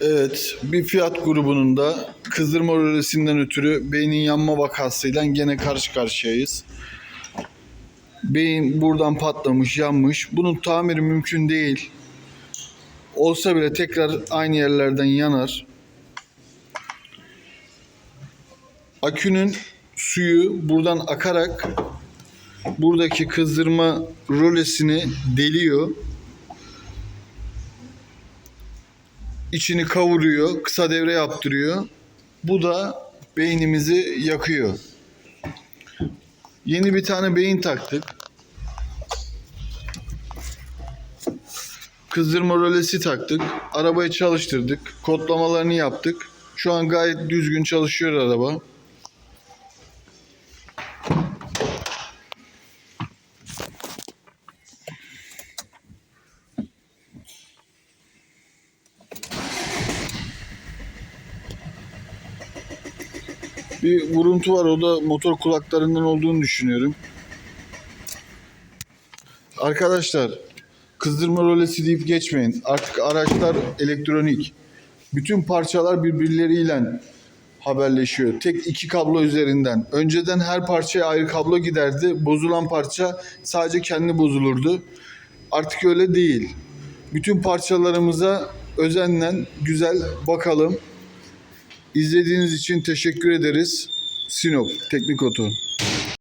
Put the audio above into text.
Evet, bir Fiat grubunun da kızdırma rölesinden ötürü beynin yanma vakasıyla gene karşı karşıyayız. Beyin buradan patlamış, yanmış. Bunun tamiri mümkün değil. Olsa bile tekrar aynı yerlerden yanar. Akünün suyu buradan akarak buradaki kızdırma rölesini deliyor. İçini kavuruyor, kısa devre yaptırıyor. Bu da beynimizi yakıyor. Yeni bir tane beyin taktık. Kızdırma rölesi taktık. Arabayı çalıştırdık. Kodlamalarını yaptık. Şu an gayet düzgün çalışıyor araba. Bir vuruntu var. O da motor kulaklarından olduğunu düşünüyorum. Arkadaşlar kızdırma rölesi deyip geçmeyin. Artık araçlar elektronik. Bütün parçalar birbirleriyle haberleşiyor. Tek iki kablo üzerinden. Önceden her parçaya ayrı kablo giderdi. Bozulan parça sadece kendi bozulurdu. Artık öyle değil. Bütün parçalarımıza özenle güzel bakalım. İzlediğiniz için teşekkür ederiz. Sinop Teknik Oto.